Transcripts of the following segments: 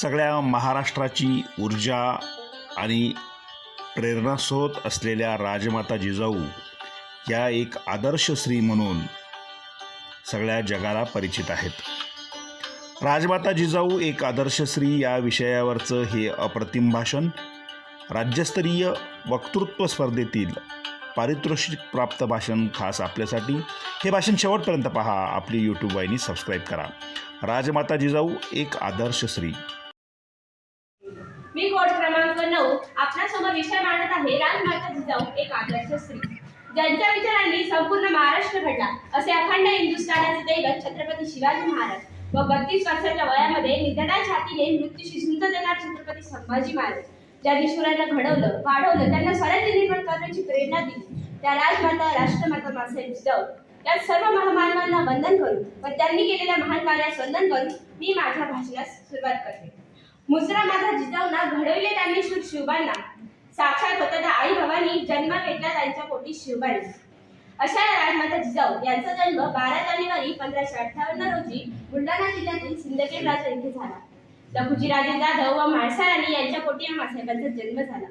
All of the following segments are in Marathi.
सगळ्या महाराष्ट्राची ऊर्जा आणि प्रेरणास्रोत असलेल्या राजमाता जिजाऊ या एक आदर्श स्त्री म्हणून सगळ्या जगाला परिचित आहेत. राजमाता जिजाऊ एक आदर्श स्त्री या विषयावरचं हे अप्रतिम भाषण राज्यस्तरीय वक्तृत्व स्पर्धेतील पारितोषिक प्राप्त भाषण खास आपल्यासाठी. हे भाषण शेवटपर्यंत पहा. आपली यूट्यूब वाहिनी सबस्क्राईब करा. राजमाता जिजाऊ एक आदर्श स्त्री. नऊ आपल्यासमोर विषय मांडत आहे राजमाता जिजाऊ एक आदर्श स्त्री. ज्यांच्या विचारांनी संपूर्ण महाराष्ट्र घडला असे अखंड हिंदुस्थानाचे दैवत छत्रपती शिवाजी महाराज व बत्तीस वर्षाच्या वयामध्ये निधडा छातीने मृत्यूशी झुंज देणार छत्रपती संभाजी महाराज. ज्यांनी शिवरायांना घडवलं वाढवलं त्यांना स्वराज्य निर्माण करण्याची प्रेरणा दिली. त्या राजमाता राष्ट्रमाता मासाहेब जिजाऊ. या सर्व महामानवांना वंदन करून व त्यांनी केलेल्या महान कार्यास वंदन करून मी माझ्या भाषणास सुरुवात करते. मुसरा माझा जिजाऊना घडविले त्यांनी शूर शिवबांना साक्षात होता त्या आई भवानी जन्म घेतला त्यांच्या पोटी शिवबाई अशा राजमाता जिजाऊ यांचा जन्म बारा जानेवारी पंधराशे अठ्ठावन्न रोजी बुलढाणा जिल्ह्यातील सिंदखेड राजा येथे झाला. लखुजीराजे जाधव व म्हाळसा राणी यांच्या पोटी या मासाहेबांचा जन्म झाला.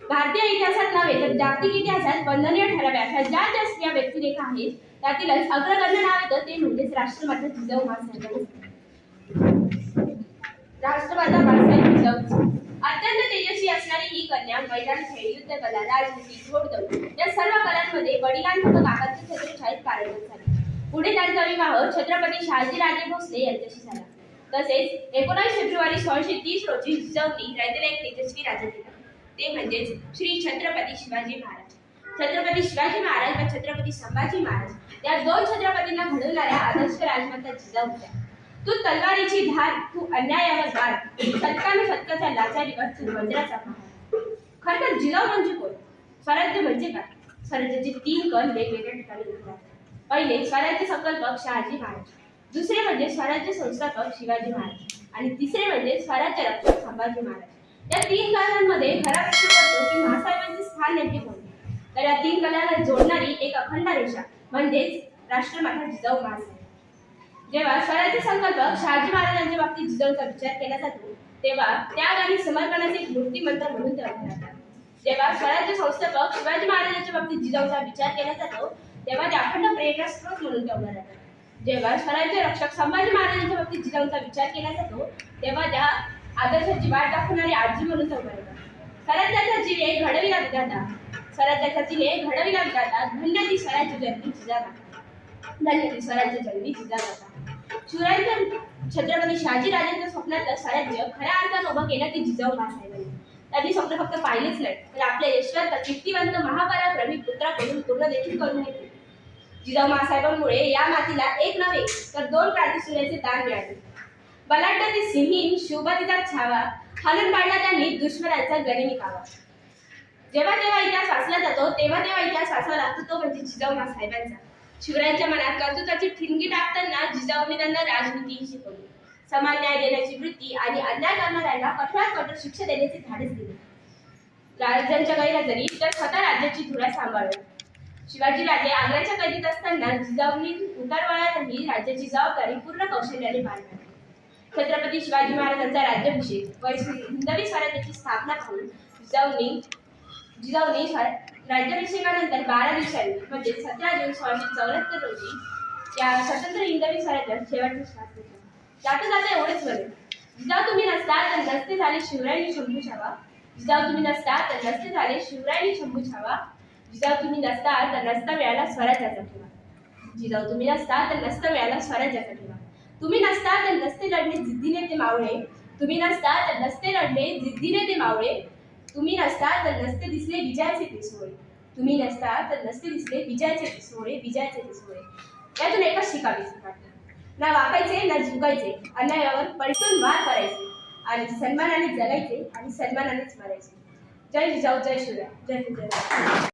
भारतीय इतिहासात नव्हे तर जागतिक इतिहासात वंदनीय ठराव्या अशा ज्या ज्या स्त्रिया व्यक्तिरेखा आहेत त्यातीलच अग्रगण्य नाव येतं ते म्हणजेच राष्ट्रमाता जिजाऊ मासाहेबांचं राष्ट्रमाता बाळासाहेब जिजाऊ अत्यंत तेजस्वी असणारी ही कन्या मैदान खेळ युद्ध कला राजनीती घोडदौड या सर्व कलांमध्ये वडिलांसह काकांचे छत्रछाईत कार्यरत झाले. पुढे त्यांचा विवाह छत्रपती शहाजीराजे भोसले यांच्याशी झाला. तसेच एकोणीस फेब्रुवारी सोळाशे तीस रोजी जवनी राज्याला एक तेजस्वी राजा दिला ते म्हणजेच श्री छत्रपती शिवाजी महाराज. छत्रपती शिवाजी महाराज व छत्रपती संभाजी महाराज या दोन छत्रपतींना घडवणाऱ्या आदर्श राजमाता जिजाऊ होत्या. तू तलवारीची धार तू अन्यायावर गार सत्कानु सत्काच्या लाचारी तू वज्राचा खर तर जिजाऊ म्हणजे कोण? स्वराज्य म्हणजे काय? स्वराज्याचे तीन कण वेगवेगळ्या ठिकाणी उतरतात. पहिले स्वराज्य संकल्पक शहाजी महाराज. दुसरे म्हणजे स्वराज्य संस्थापक शिवाजी महाराज. आणि तिसरे म्हणजे स्वराज्य रक्षक संभाजी महाराज. या तीन कलांमध्ये खरा प्रश्न पडतो की महासाहेबांचे स्थान नेमके कोणते? तर या तीन कलांना जोडणारी एक अखंड रेषा म्हणजेच राष्ट्रमाता जिजाऊ महाराज. जेव्हा स्वराज्य संकल्पक शहाजी महाराजांच्या बाबतीत जिजाऊचा विचार केला जातो तेव्हा त्याग आणि समर्पणाचे एक मूर्तिमंत्र म्हणून ते जातात. जेव्हा स्वराज्य संस्थापक शिवाजी महाराजांच्या बाबतीत जिजाऊचा विचार केला जातो तेव्हा ते अखंड प्रेरणास्त्रोत म्हणून ठेवला ओळखले जातात. जेव्हा स्वराज्य रक्षक संभाजी महाराजांच्या बाबतीत जिजाऊचा विचार केला जातो तेव्हा त्या आदर्शाची वाट दाखवणारी आजी म्हणून ठेवला ओळखले जातात. स्वराज्याचा जिवे घडविला विधाता. स्वराज्याचा जिने घडविला विधाता धन्य ती स्वराज्य जन्मी जिजामाता. धन्य ती स्वराज्य जन्मी जिजामाता. शिवरायांच्या छत्रपती शहाजी राजांच्या स्वप्नातलं स्वराज्य खऱ्या अर्थानं उभं केलं ते जिजाऊ महासाहेबांनी त्यांनी स्वप्न फक्त पाहिलेच नाही तर आपल्या यशवंत कीर्तिवंत महापराक्रमी पुत्राकडून पूर्ण देखील करून घेतले. जिजाऊ महासाहेबांमुळे या मातीला एक नव्हे तर दोन क्रांतीसूर्याचे दान मिळाले. बलाढ्य ती सिंहीन शिवबातीचा छावा हलून पाडला त्यांनी दुश्मनाचा गनिमी कावा. जेव्हा जेव्हा इतिहास वाचला जातो तेव्हा तेव्हा इतिहास वाचावा लागतो तो म्हणजे जिजाऊ महासाहेबांचा शिवरायांच्या मनात कर्तृत्वाची ठिणगी टाकताना जिजाऊने त्यांना राजनीती शिकवली. समान न्याय देण्याची वृत्ती आणि अन्याय करणाऱ्यांना कठोरात कठोर शिक्षा देण्याचे धाडस दिले. राज्यांच्या गैरहजेरी तर स्वतः राज्याची धुरा सांभाळली. शिवाजी राजे आग्र्याच्या कैदीत असताना जिजाऊंनी उतारवाळ्यातही राज्याची जबाबदारी पूर्ण कौशल्याने पार पाडली. छत्रपती शिवाजी महाराजांचा राज्याभिषेक व हिंदवी स्वराज्याची स्थापना करून जिजाऊंनी जिजाऊने राज्याभिषेकानंतर बारा दिवसांनी म्हणजे सतरा जून सोळाशे चौऱ्याहत्तर रोजी या स्वतंत्र हिंदवी स्वराज्यात शेवटचा श्वास घेतला. जाता जाता एवढेच बरे जिजाऊ तुम्ही नसता तर नसते झाले शिवरायांनी शंभू छावा. जिजाऊ तुम्ही नसता तर नसते झाले शिवरायांनी शंभू छावा. जिजाऊ तुम्ही नसता तर नसता मिळाला स्वराज्याचा ठेवा. जिजाऊ तुम्ही नसता तर नसता मिळाला स्वराज्याचा ठेवा. तुम्ही नसता तर नसते लढणे जिद्दीने ते मावळे. तुम्ही नसता तर नसते लढणे जिद्दीने ते मावळे. तुम्ही नसता तर नसते दिसले विजयाचे ते तुम्ही नसता तर नसते दिसले विजयाचे ते सोहळे विजयाचे ते सोहळे यातून एकच शिकावी वाटतं ना वाकायचे ना झुकायचे. अन्यायावर पलटून वार करायचे. आणि सन्मानाने जगायचे आणि सन्मानानेच मरायचे. जय जिजाऊ जय शिवराय. जय जय